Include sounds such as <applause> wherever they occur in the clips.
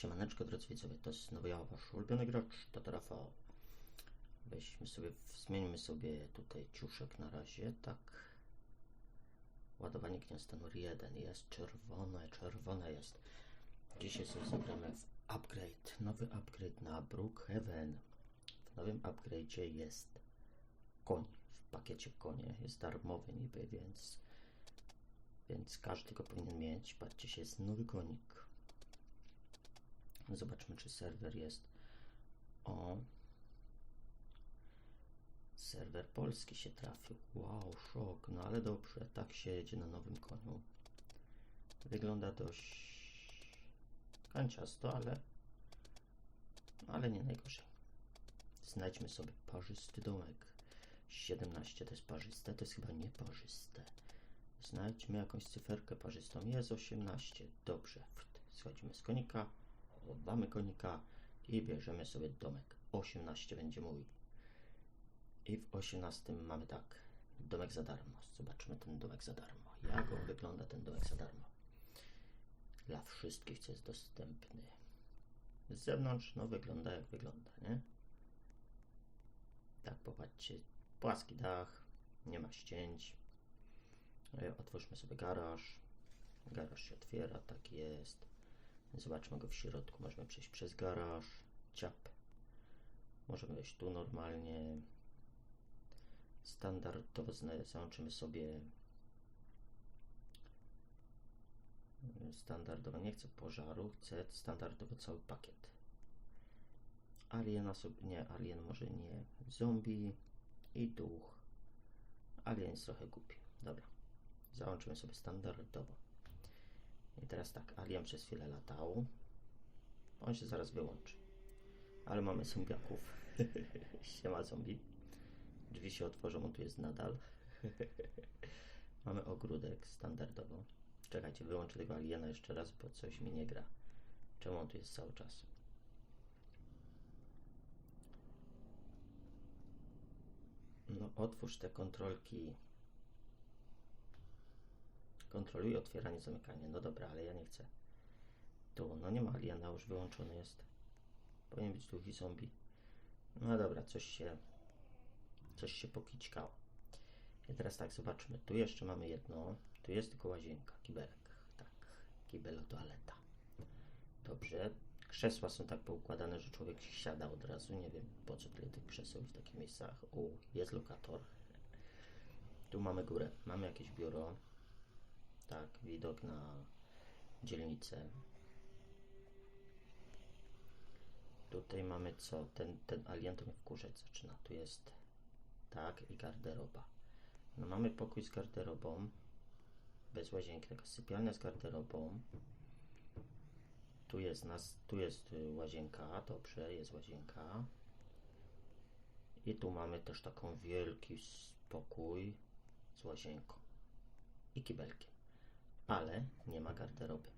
Siemaneczko drodzy widzowie, to jest nowy ja, wasz ulubiony gracz, Tata Rafał. Weźmy sobie, zmieńmy sobie tutaj ciuszek na razie, tak. Ładowanie gniazda numer 1 jest czerwone, czerwone jest. Dzisiaj sobie zagramy w upgrade, nowy upgrade na Brookhaven. W nowym upgrade'cie jest koń, w pakiecie konie, jest darmowy niby, więc więc każdy go powinien mieć. Patrzcie się, jest nowy konik. Zobaczmy, czy serwer jest. O. Serwer polski się trafił. Wow, szok. No ale dobrze, tak się jedzie na nowym koniu. Wygląda dość kanciasto, ale ale nie najgorzej. Znajdźmy sobie parzysty domek. 17 to jest parzyste, to jest chyba nieparzyste. Znajdźmy jakąś cyferkę parzystą. Jest 18. Dobrze. Schodzimy z konika, chowamy konika i bierzemy sobie domek. 18 będzie mój. I w 18 mamy tak. Domek za darmo. Zobaczmy ten domek za darmo. Jak on wygląda ten domek za darmo. Dla wszystkich, co jest dostępny. Z zewnątrz, no wygląda jak wygląda, nie? Tak, popatrzcie. Płaski dach, nie ma ścięć. Otwórzmy sobie garaż. Garaż się otwiera, tak jest. Zobaczmy go w środku. Możemy przejść przez garaż. Ciap. Możemy wejść tu normalnie. Standardowo załączymy sobie standardowo, nie chcę pożaru, chcę standardowo cały pakiet. Sobie, nie, alien może nie, zombie i duch. Alien jest trochę głupi. Dobra, załączymy sobie standardowo. I teraz tak, Alien przez chwilę latał. On się zaraz wyłączy. Ale mamy zombiaków. <laughs> Siema zombie. Drzwi się otworzą, tu jest nadal. <laughs> mamy ogródek standardowo. Czekajcie, wyłączę tego aliena jeszcze raz, bo coś mi nie gra. Czemu on tu jest cały czas? No otwórz te kontrolki. Kontroluj otwieranie, zamykanie. No dobra, ale ja nie chcę. Tu, no nie ma aliena, już wyłączony jest. Powinien być duch i zombie. No dobra, coś się coś się pokićkało. I teraz tak, zobaczmy. Tu jeszcze mamy jedno. Tu jest tylko łazienka, kibelek. Tak, kibel, toaleta. Dobrze. Krzesła są tak poukładane, że człowiek siada od razu. Nie wiem, po co tyle tych krzeseł w takich miejscach. U, jest lokator. Tu mamy górę. Mamy jakieś biuro. Tak, widok na dzielnicę. Tutaj mamy co? Ten, ten alien to mnie wkurzać zaczyna. Tu jest tak i garderoba. No mamy pokój z garderobą. Bez łazienki, taka sypialnia z garderobą. Tu jest, nas, tu jest y, łazienka, dobrze, jest łazienka. I tu mamy też taką wielki spokój z łazienką i kibelkiem. Ale nie ma garderoby.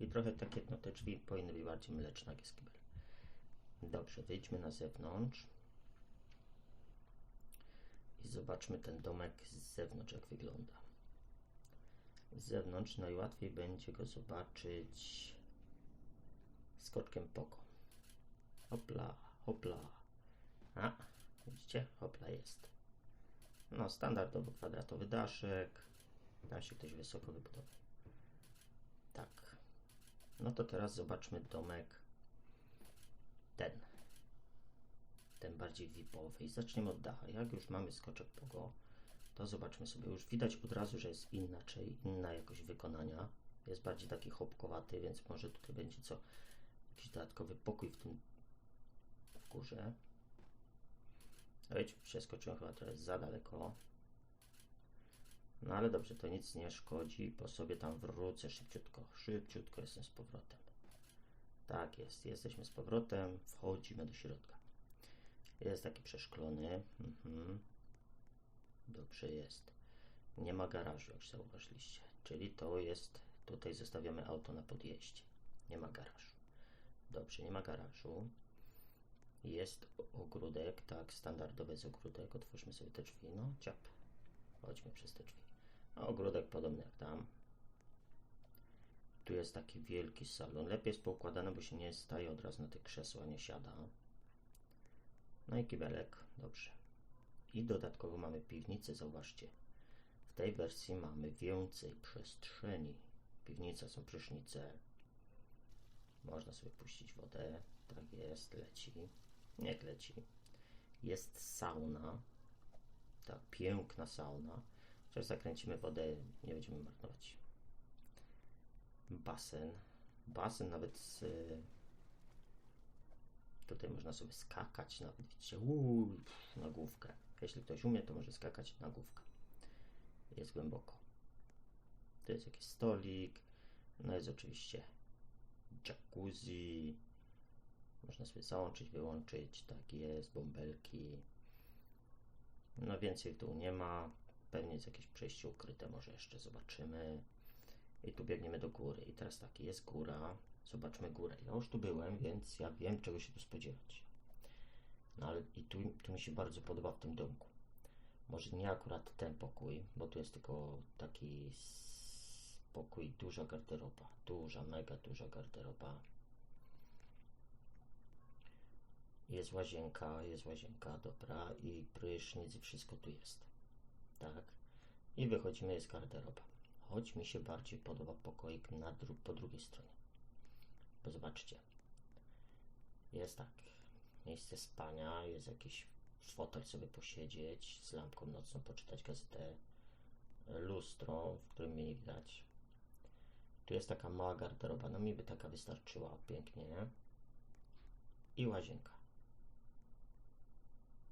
I trochę takie, no te drzwi powinny być bardziej mleczne jak jest kibel. Dobrze, wyjdźmy na zewnątrz. I zobaczmy ten domek z zewnątrz, jak wygląda. Z zewnątrz najłatwiej będzie go zobaczyć skoczkiem poko. Hopla, hopla. A, widzicie? Hopla jest. No, standardowo kwadratowy daszek. Tam się ktoś wysoko wybudował. Tak. No to teraz zobaczmy domek ten. Ten bardziej VIP-owy. I zaczniemy od dacha. Jak już mamy skoczek pogo, to zobaczmy sobie. Już widać od razu, że jest inaczej, inna jakość wykonania. Jest bardziej taki chopkowaty, więc może tutaj będzie co jakiś dodatkowy pokój w tym w górze. Wiecie, przeskoczyłem chyba trochę za daleko. No ale dobrze, to nic nie szkodzi, bo sobie tam wrócę szybciutko. Szybciutko jestem z powrotem. Tak jest, jesteśmy z powrotem, wchodzimy do środka. Jest taki przeszklony. Mhm. Dobrze jest. Nie ma garażu, jak zauważyliście. Czyli to jest, tutaj zostawiamy auto na podjeździe. Nie ma garażu. Dobrze, nie ma garażu. Jest ogródek, tak, standardowy jest ogródek. Otwórzmy sobie te drzwi. No, ciap. Chodźmy przez te drzwi. A ogródek podobny jak tam. Tu jest taki wielki salon. Lepiej jest poukładane, bo się nie staje od razu na te krzesła, nie siada. No i kibelek, dobrze. I dodatkowo mamy piwnicę, zauważcie. W tej wersji mamy więcej przestrzeni. Piwnica są prysznice. Można sobie puścić wodę. Tak jest, leci. Niech leci. Jest sauna. Ta piękna sauna. Teraz zakręcimy wodę, nie będziemy marnować. Basen. Basen nawet z... Tutaj można sobie skakać, nawet widzicie, uuu, na główkę. Jeśli ktoś umie, to może skakać na główkę. Jest głęboko. To jest jakiś stolik. No jest oczywiście jacuzzi. Można sobie załączyć, wyłączyć. Tak jest, bąbelki. No więcej tu nie ma. Pewnie jest jakieś przejście ukryte, może jeszcze zobaczymy. I tu biegniemy do góry. I teraz tak, jest góra. Zobaczmy górę. Ja już tu byłem, więc ja wiem, czego się tu spodziewać. No ale i tu, tu mi się bardzo podoba w tym domku. Może nie akurat ten pokój, bo tu jest tylko taki spokój, duża garderoba. Duża, mega duża garderoba. Jest łazienka, jest łazienka, dobra, i prysznic, wszystko tu jest. Tak. I wychodzimy, jest garderoba. Choć mi się bardziej podoba pokoik na dru po drugiej stronie. Bo zobaczcie. Jest tak. Miejsce spania, jest jakiś fotel sobie posiedzieć, z lampką nocną poczytać gazetę, lustro, w którym mnie nie widać. Tu jest taka mała garderoba, no mi by taka wystarczyła pięknie, nie? I łazienka.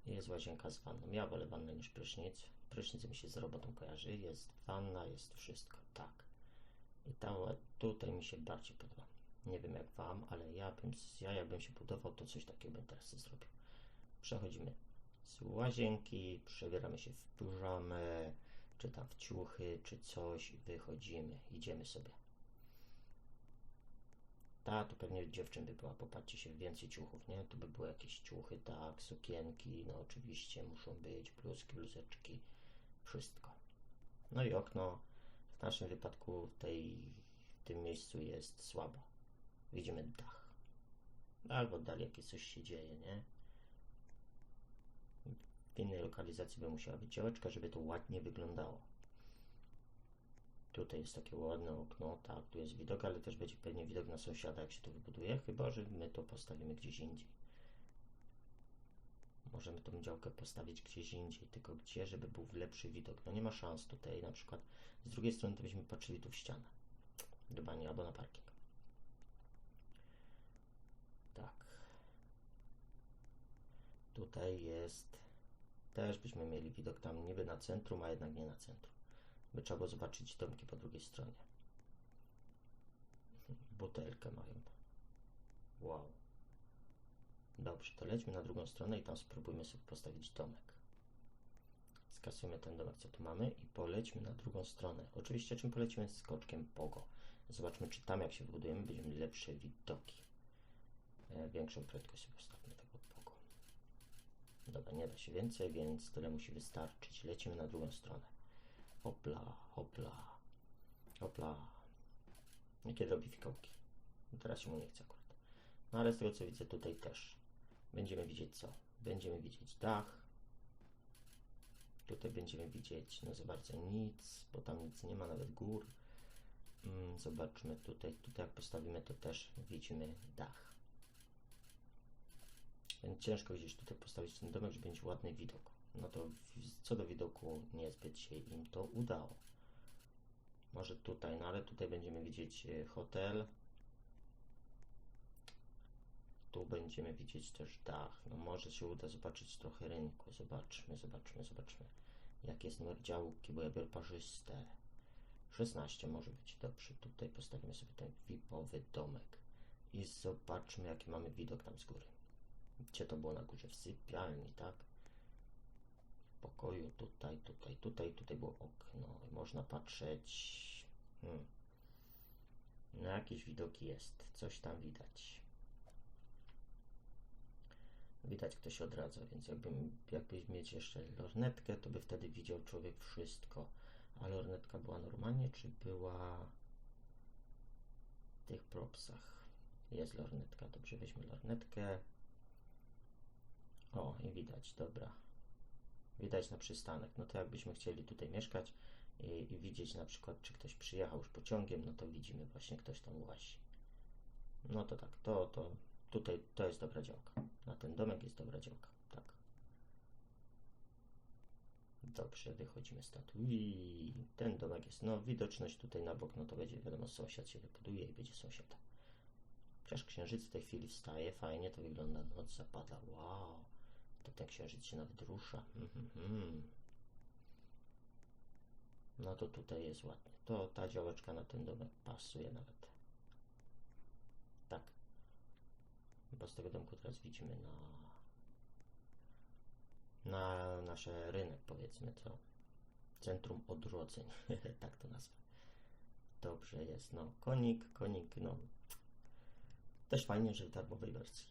Jest łazienka z wanną. Ja wolę wannę niż prysznic. Prysznic mi się z robotą kojarzy. Jest wanna, jest wszystko. Tak. I ta, tutaj mi się bardziej podoba. Nie wiem jak Wam, ale ja bym, ja jakbym się budował, to coś takiego bym teraz zrobił. Przechodzimy z łazienki, przebieramy się w piżamę, czy tam w ciuchy, czy coś wychodzimy. Idziemy sobie. Ta, to pewnie dziewczyn by była, popatrzcie się, więcej ciuchów, nie? Tu by były jakieś ciuchy, tak, sukienki, no oczywiście muszą być, bluzki, bluzeczki, wszystko. No i okno, w naszym wypadku w, tej, w tym miejscu jest słabo. Widzimy dach. Albo dalej jakieś coś się dzieje, nie? W innej lokalizacji by musiała być działeczka, żeby to ładnie wyglądało. Tutaj jest takie ładne okno, tak, tu jest widok, ale też będzie pewnie widok na sąsiada, jak się to wybuduje, chyba że my to postawimy gdzieś indziej. Możemy tą działkę postawić gdzieś indziej, tylko gdzie, żeby był lepszy widok. No nie ma szans tutaj, na przykład z drugiej strony to byśmy patrzyli tu w ścianę, do albo na parking. Tak. Tutaj jest, też byśmy mieli widok tam niby na centrum, a jednak nie na centrum by trzeba było zobaczyć domki po drugiej stronie. <laughs> Butelkę mają. Wow. Dobrze, to lećmy na drugą stronę i tam spróbujmy sobie postawić domek. Skasujmy ten domek, co tu mamy i polećmy na drugą stronę. Oczywiście czym polecimy? Skoczkiem Pogo. Zobaczmy, czy tam jak się wybudujemy, będziemy lepsze widoki. E, większą prędkość sobie postawmy tego Pogo. Dobra, nie da się więcej, więc tyle musi wystarczyć. Lecimy na drugą stronę. Hopla, hopla, hopla. Niekiedy robi fikołki. Teraz się mu nie chce akurat. No ale z tego co widzę tutaj też. Będziemy widzieć co? Będziemy widzieć dach. Tutaj będziemy widzieć no bardzo nic, bo tam nic nie ma, nawet gór. Mm, zobaczmy tutaj. Tutaj jak postawimy to też widzimy dach. Więc ciężko gdzieś tutaj postawić ten domek, żeby mieć ładny widok no to co do widoku niezbyt się im to udało. Może tutaj, no ale tutaj będziemy widzieć e, hotel. Tu będziemy widzieć też dach. No może się uda zobaczyć trochę rynku. Zobaczmy, zobaczmy, zobaczmy. Jak jest numer działki, bo ja biorę parzyste. 16 może być. Dobrze, tutaj postawimy sobie ten VIP-owy domek. I zobaczmy, jaki mamy widok tam z góry. Gdzie to było na górze? W sypialni, tak? pokoju, tutaj, tutaj, tutaj, tutaj było okno. Można patrzeć. Hmm. Na jakieś widoki jest. Coś tam widać. Widać, kto się odradza, więc jakbym, jakbyś mieć jeszcze lornetkę, to by wtedy widział człowiek wszystko. A lornetka była normalnie, czy była tych propsach. Jest lornetka, dobrze, weźmy lornetkę. O, i widać, dobra. Widać na przystanek. No to jakbyśmy chcieli tutaj mieszkać i, i widzieć na przykład, czy ktoś przyjechał już pociągiem, no to widzimy właśnie, ktoś tam łazi. No to tak, to, to tutaj to jest dobra działka. Na ten domek jest dobra działka, tak. Dobrze, wychodzimy stąd. I ten domek jest, no widoczność tutaj na bok, no to będzie wiadomo, sąsiad się wybuduje i będzie sąsiad. Chociaż księżyc w tej chwili wstaje, fajnie to wygląda, noc zapada, wow. To ten księżyc się nawet rusza. Mhm, mhm. No to tutaj jest ładnie. To ta działeczka na ten domek pasuje nawet. Tak. Bo z tego domku teraz widzimy na na nasze rynek, powiedzmy to. Centrum odrodzeń, <laughs> tak to nazwę. Dobrze jest, no. Konik, konik, no. Też fajnie, że w darmowej wersji.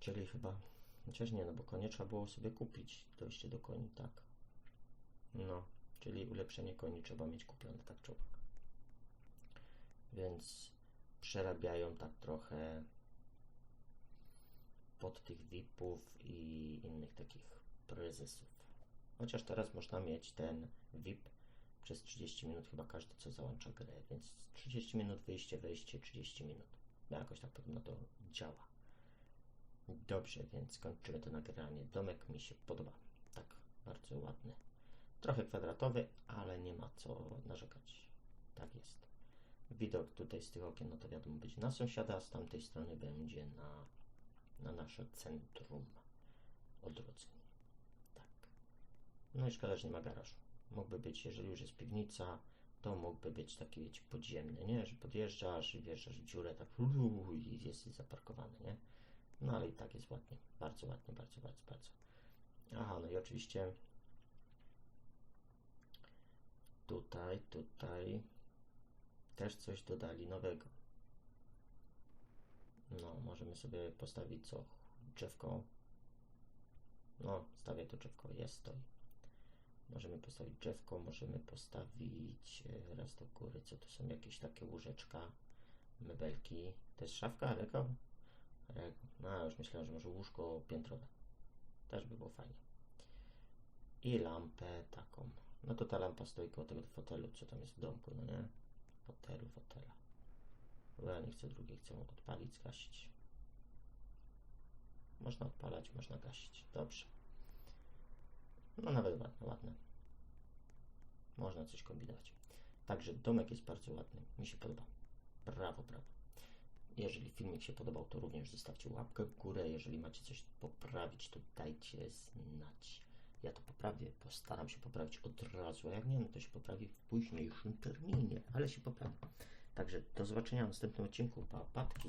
Czyli chyba, chociaż nie, no bo konie trzeba było sobie kupić, dojście do koni, tak. No, czyli ulepszenie koni trzeba mieć kupione, tak czy. Więc przerabiają tak trochę pod tych VIP-ów i innych takich prezesów. Chociaż teraz można mieć ten VIP przez 30 minut, chyba każdy co załącza grę, więc 30 minut wyjście, wejście, 30 minut. No jakoś tak podobno to działa. Dobrze, więc kończymy to nagranie. Domek mi się podoba. Tak, bardzo ładny. Trochę kwadratowy, ale nie ma co narzekać. Tak jest. Widok tutaj z tych okien, no to wiadomo, będzie na sąsiada, z tamtej strony będzie na, na nasze centrum odrodzeń. Tak. No i szkoda, że nie ma garażu. Mógłby być, jeżeli już jest piwnica, to mógłby być taki, wiecie, podziemny, nie? Że podjeżdżasz i wjeżdżasz w dziurę, tak i jest zaparkowany, nie? No ale i tak jest ładnie. Bardzo ładnie, bardzo, bardzo, bardzo. Aha, no i oczywiście tutaj, tutaj też coś dodali nowego. No, możemy sobie postawić co? Drzewko. No, stawię to drzewko, jest to. Możemy postawić drzewko, możemy postawić e, raz do góry, co to są jakieś takie łóżeczka, mebelki. To jest szafka, Lego? Lego. No, już myślałem, że może łóżko piętrowe. Też by było fajnie. I lampę taką. No to ta lampa stoi koło tego fotelu, co tam jest w domku, no nie? Fotelu, fotela. Ja nie chcę drugiej, chcę odpalić, zgasić. Można odpalać, można gasić. Dobrze. No nawet ładne, ładne. Można coś kombinować. Także domek jest bardzo ładny. Mi się podoba. Brawo, brawo. Jeżeli filmik się podobał, to również zostawcie łapkę w górę. Jeżeli macie coś poprawić, to dajcie znać. Ja to poprawię, postaram się poprawić od razu, a jak nie, no to się poprawi w późniejszym terminie, ale się poprawi. Także do zobaczenia w następnym odcinku. Pa, patki.